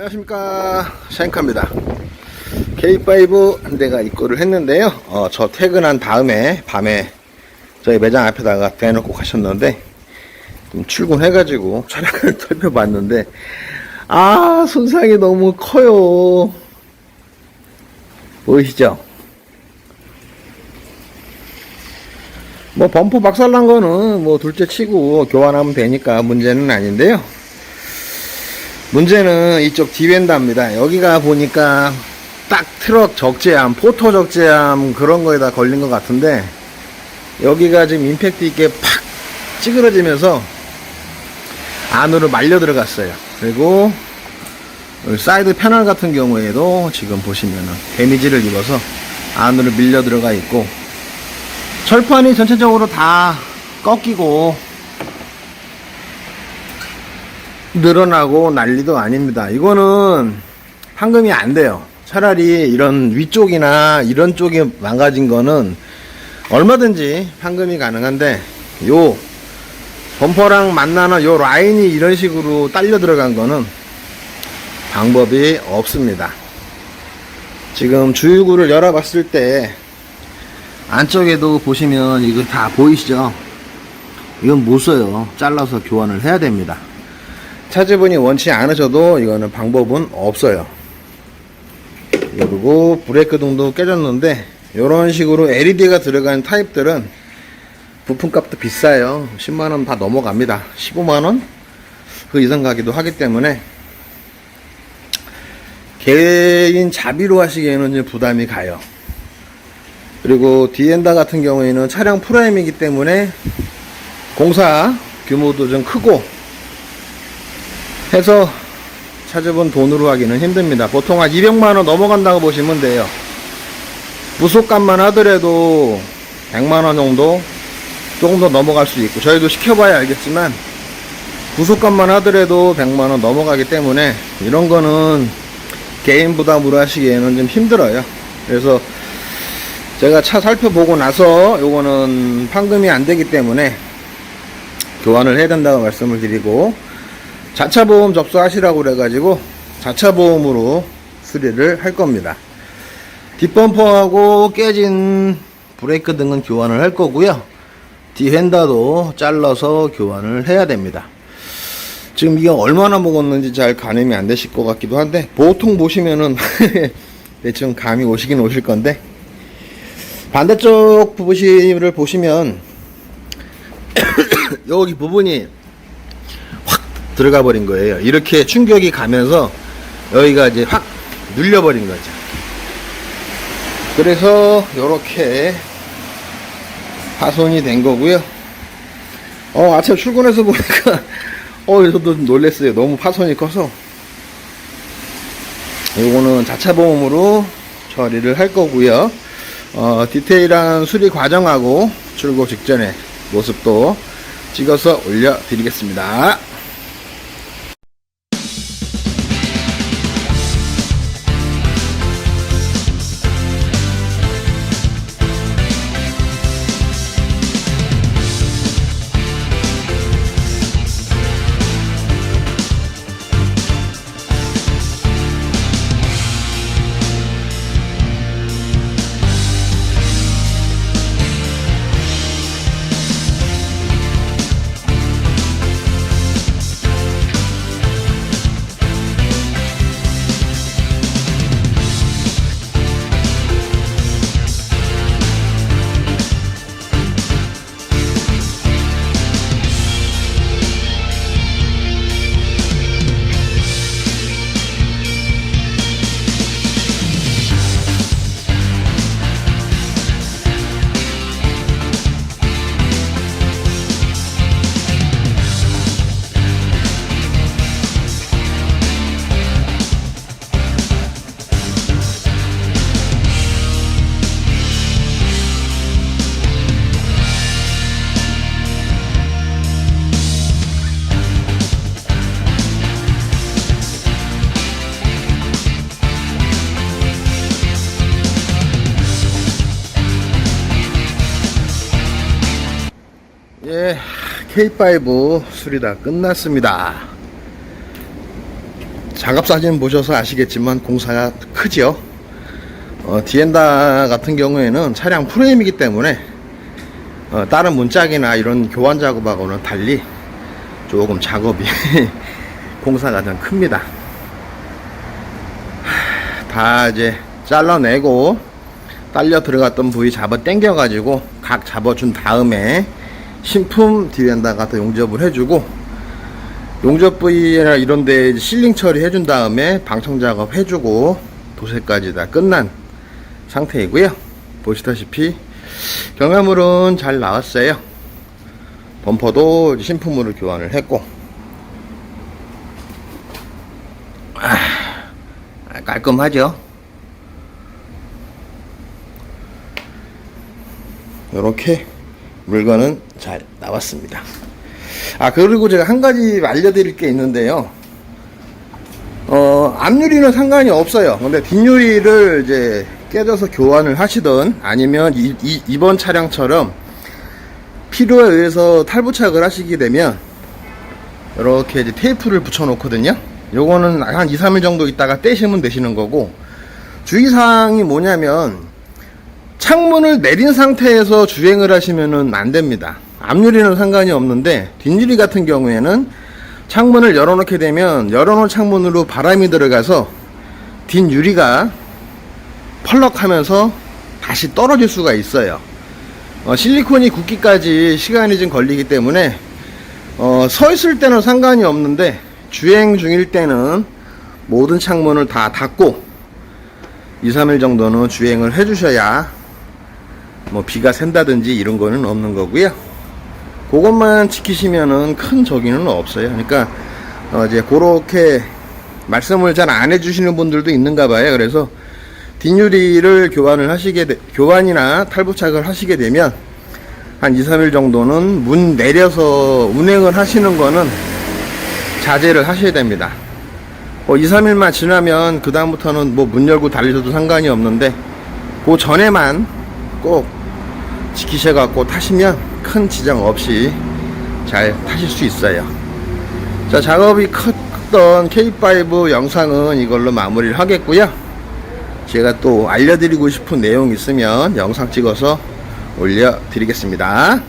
안녕하십니까. 샤인카입니다. K5 한 대가 입고를 했는데요. 어, 저 퇴근한 다음에 밤에 저희 매장 앞에다가 대놓고 가셨는데 좀 출근해가지고 차량을 살펴봤는데 아 손상이 너무 커요. 보이시죠? 뭐 범퍼 박살난 거는 뭐 둘째 치고 교환하면 되니까 문제는 아닌데요 문제는 이쪽 디벤다입니다. 여기가 보니까 딱 트럭 적재함, 포토 적재함 그런 거에다 걸린 것 같은데 여기가 지금 임팩트 있게 팍 찌그러지면서 안으로 말려 들어갔어요. 그리고 사이드 패널 같은 경우에도 지금 보시면은 데미지를 입어서 안으로 밀려 들어가 있고 철판이 전체적으로 다 꺾이고 늘어나고 난리도 아닙니다. 이거는 황금이 안 돼요. 차라리 이런 위쪽이나 이런 쪽이 망가진 거는 얼마든지 황금이 가능한데 요 범퍼랑 만나는 요 라인이 이런 식으로 딸려 들어간 거는 방법이 없습니다. 지금 주유구를 열어봤을 때 안쪽에도 보시면 이거 다 보이시죠? 이건 못 써요. 잘라서 교환을 해야 됩니다. 차주분이 원치 않으셔도 이거는 방법은 없어요. 그리고 브레이크 등도 깨졌는데 이런 식으로 LED가 들어간 타입들은 부품값도 비싸요. 10만원 다 넘어갑니다. 15만원? 그 이상 가기도 하기 때문에 개인 자비로 하시기에는 좀 부담이 가요. 그리고 디엔다 같은 경우에는 차량 프라임이기 때문에 공사 규모도 좀 크고 해서 찾아본 돈으로 하기는 힘듭니다. 보통 한 200만원 넘어간다고 보시면 돼요. 부속값만 하더라도 100만원 정도 조금 더 넘어갈 수 있고 저희도 시켜봐야 알겠지만 부속값만 하더라도 100만원 넘어가기 때문에 이런 거는 개인 부담으로 하시기에는 좀 힘들어요. 그래서 제가 차 살펴보고 나서 요거는 판금이 안 되기 때문에 교환을 해야 된다고 말씀을 드리고 자차 보험 접수하시라고 그래가지고 자차 보험으로 수리를 할 겁니다. 뒷범퍼하고 깨진 브레이크 등은 교환을 할 거고요. 뒤핸다도 잘라서 교환을 해야 됩니다. 지금 이게 얼마나 먹었는지 잘 가늠이 안 되실 것 같기도 한데 보통 보시면은 대충 감이 오시긴 오실 건데 반대쪽 부분을 보시면 여기 부분이 들어가 버린 거예요. 이렇게 충격이 가면서 여기가 이제 확 눌려 버린 거죠. 그래서 이렇게 파손이 된 거고요. 어, 아침 출근해서 보니까 어, 저도 놀랬어요. 너무 파손이 커서. 이거는 자차 보험으로 처리를 할 거고요. 어, 디테일한 수리 과정하고 출고 직전에 모습도 찍어서 올려드리겠습니다. 예, K5 수리 다 끝났습니다. 작업 사진 보셔서 아시겠지만 공사가 크죠. 어, 디엔다 같은 경우에는 차량 프레임이기 때문에 어, 다른 문짝이나 이런 교환 작업하고는 달리 조금 작업이 공사가 좀 큽니다. 하, 다 이제 잘라내고 딸려 들어갔던 부위 잡아 당겨 가지고 각 잡아준 다음에 신품 디엔다 갖다 용접을 해주고 용접 부위나 이런 데 실링 처리 해 준 다음에 방청 작업 해주고 도색까지 다 끝난 상태이고요. 보시다시피 경화물은 잘 나왔어요. 범퍼도 신품으로 교환을 했고. 아, 깔끔하죠? 이렇게 물건은 잘 나왔습니다 아 그리고 제가 한 가지 알려드릴 게 있는데요. 어 앞유리는 상관이 없어요. 근데 뒷유리를 이제 깨져서 교환을 하시든 아니면 이, 이, 이번 차량처럼 필요에 의해서 탈부착을 하시게 되면 이렇게 이제 테이프를 붙여 놓거든요. 요거는 한 2, 3일 정도 있다가 떼시면 되시는 거고 주의사항이 뭐냐면 창문을 내린 상태에서 주행을 하시면은 안 됩니다. 앞유리는 상관이 없는데 뒷유리 같은 경우에는 창문을 열어놓게 되면 열어놓은 창문으로 바람이 들어가서 뒷유리가 펄럭하면서 다시 떨어질 수가 있어요. 어, 실리콘이 굳기까지 시간이 좀 걸리기 때문에 어, 서 있을 때는 상관이 없는데 주행 중일 때는 모든 창문을 다 닫고 2, 3일 정도는 주행을 해주셔야 뭐 비가 샌다든지 이런 거는 없는 거고요. 그것만 지키시면은 큰 적이는 없어요. 그러니까 어 이제 그렇게 말씀을 잘 안 해주시는 분들도 있는가 봐요. 그래서 뒷유리를 교환을 하시게 되, 교환이나 탈부착을 하시게 되면 한 2, 3일 정도는 문 내려서 운행을 하시는 거는 자제를 하셔야 됩니다. 뭐 2, 3일만 지나면 그 다음부터는 뭐 문 열고 달리셔도 상관이 없는데 그 전에만 꼭 지키셔갖고 타시면 큰 지장 없이 잘 타실 수 있어요. 자, 작업이 컸던 K5 영상은 이걸로 마무리를 하겠고요. 제가 또 알려드리고 싶은 내용 있으면 영상 찍어서 올려드리겠습니다.